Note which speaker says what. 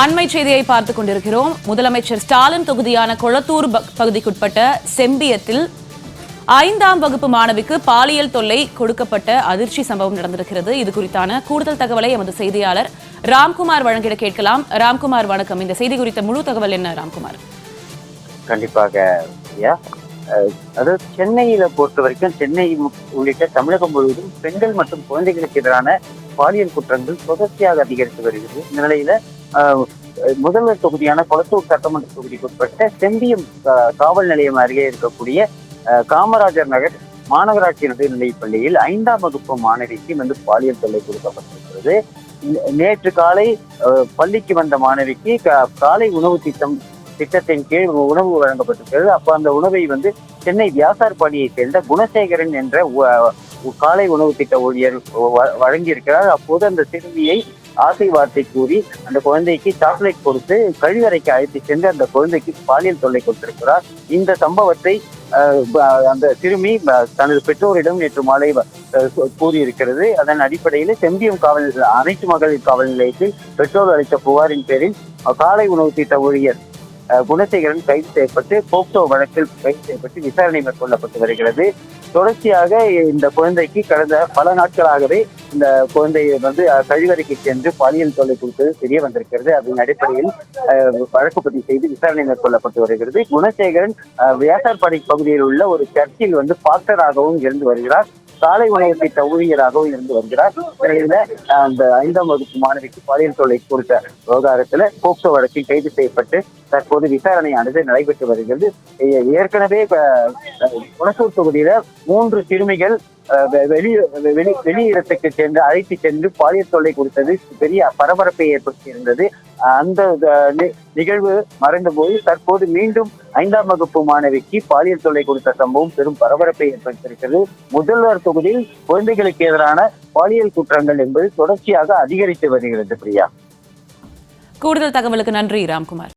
Speaker 1: அண்மை செய்தியை பார்த்துக் கொண்டிருக்கிறோம். முதலமைச்சர் ஸ்டாலின் தொகுதியான கொளத்தூர் பகுதிக்குட்பட்ட செம்பியத்தில் ஐந்தாம் வகுப்பு மாணவிக்கு பாலியல் தொல்லை கொடுக்கப்பட்ட அதிர்ச்சி சம்பவம் நடந்திருக்கிறது. இது குறித்தான கூடுதல் தகவலை எமது செய்தியாளர் ராம்குமார் வழங்கிட கேட்கலாம். ராம்குமார் வணக்கம். இந்த செய்தி குறித்த முழு தகவல் என்ன ராம்குமார்?
Speaker 2: கண்டிப்பாக அஹ், அதாவது சென்னையில பொறுத்த வரைக்கும் சென்னை உள்ளிட்ட தமிழகம் முழுவதும் பெண்கள் மற்றும் குழந்தைகளுக்கு எதிரான பாலியல் குற்றங்கள் தொடர்ச்சியாக அதிகரித்து வருகிறது. இந்த நிலையில முதல்வர் தொகுதியான கொளத்தூர் சட்டமன்ற தொகுதிக்குட்பட்ட செம்பியம் காவல் நிலையம் அருகே இருக்கக்கூடிய காமராஜர் நகர் மாநகராட்சி நடுநிலைப் பள்ளியில் ஐந்தாம் வகுப்பு மாணவிக்கு வந்து பாலியல் தொல்லை கொடுக்கப்பட்டிருக்கிறது. நேற்று காலை பள்ளிக்கு வந்த மாணவிக்கு காலை உணவு திட்டம் திட்டத்தின் கீழ் உணவு வழங்கப்பட்டிருக்கிறது. அப்ப அந்த உணவை வந்து சென்னை வியாசார்பாடியை சேர்ந்த குணசேகரன் என்ற காலை உணவு திட்ட ஊழியர் வ- வழங்கியிருக்கிறார். அப்போது அந்த சிறுமியை ஆசை வார்த்தை கூறி அந்த குழந்தைக்கு சாக்லேட் கொடுத்து கழிவறைக்கு அழைத்து சென்று அந்த குழந்தைக்கு பாலியல் தொல்லை கொடுத்திருக்கிறார். இந்த சம்பவத்தை அஹ், அந்த சிறுமி தனது பெற்றோரிடம் நேற்று மாலை கூறியிருக்கிறது. அதன் அடிப்படையில் செம்பியம் காவல் அனைத்து மகளிர் காவல் நிலையத்தில் பெற்றோர் அளித்த புகாரின் பேரில் காலை உணவு திட்ட ஊழியர் குணசேகரன் கைது செய்யப்பட்டு போக்சோ வழக்கில் கைது செய்யப்பட்டு விசாரணை மேற்கொள்ளப்பட்டு வருகிறது. தொடர்ச்சியாக இந்த குழந்தைக்கு கடந்த பல நாட்களாகவே இந்த குழந்தையை வந்து கழிவறைக்கு சென்று பாலியல் தொல்லை கொடுத்தது தெரிய வந்திருக்கிறது. அதன் அடிப்படையில் வழக்கு பதிவு செய்து விசாரணை மேற்கொள்ளப்பட்டு வருகிறது. குணசேகரன் அஹ், வியாசார்பாடி பகுதியில் உள்ள ஒரு சர்ச்சில் வந்து பாஸ்டராகவும் இருந்து வருகிறார். சாலை உணவு திட்ட ஊழியராகவும் இருந்து வருகிறார். நிலையில அந்த ஐந்தாம் வகுப்பு மாணவிக்கு பாலியல் தொல்லை கொடுத்த விவகாரத்துல போக்சோ வழக்கில் கைது செய்யப்பட்டு தற்போது விசாரணையானது நடைபெற்று வருகிறது. ஏற்கனவே அஹ், குணசூர் தொகுதியில மூன்று சிறுமிகள் அஹ், வெ- வெளி வெளி வெளியிடத்துக்கு சென்று அழைத்து சென்று பாலியல் தொல்லை கொடுத்தது பெரிய பரபரப்பை ஏற்படுத்தி இருந்தது. அந்த நிகழ்வு மறைந்த போது தற்போது மீண்டும் ஐந்தாம் வகுப்பு மாணவிக்கு பாலியல் தொல்லை கொடுத்த சம்பவம் பெரும் பரபரப்பை ஏற்படுத்தியிருக்கிறது. முதல்வர் தொகுதியில் குழந்தைகளுக்கு எதிரான பாலியல் குற்றங்கள் என்பது தொடர்ச்சியாக அதிகரித்து வருகிறது பிரியா.
Speaker 1: கூடுதல் தகவலுக்கு நன்றி ராம்குமார்.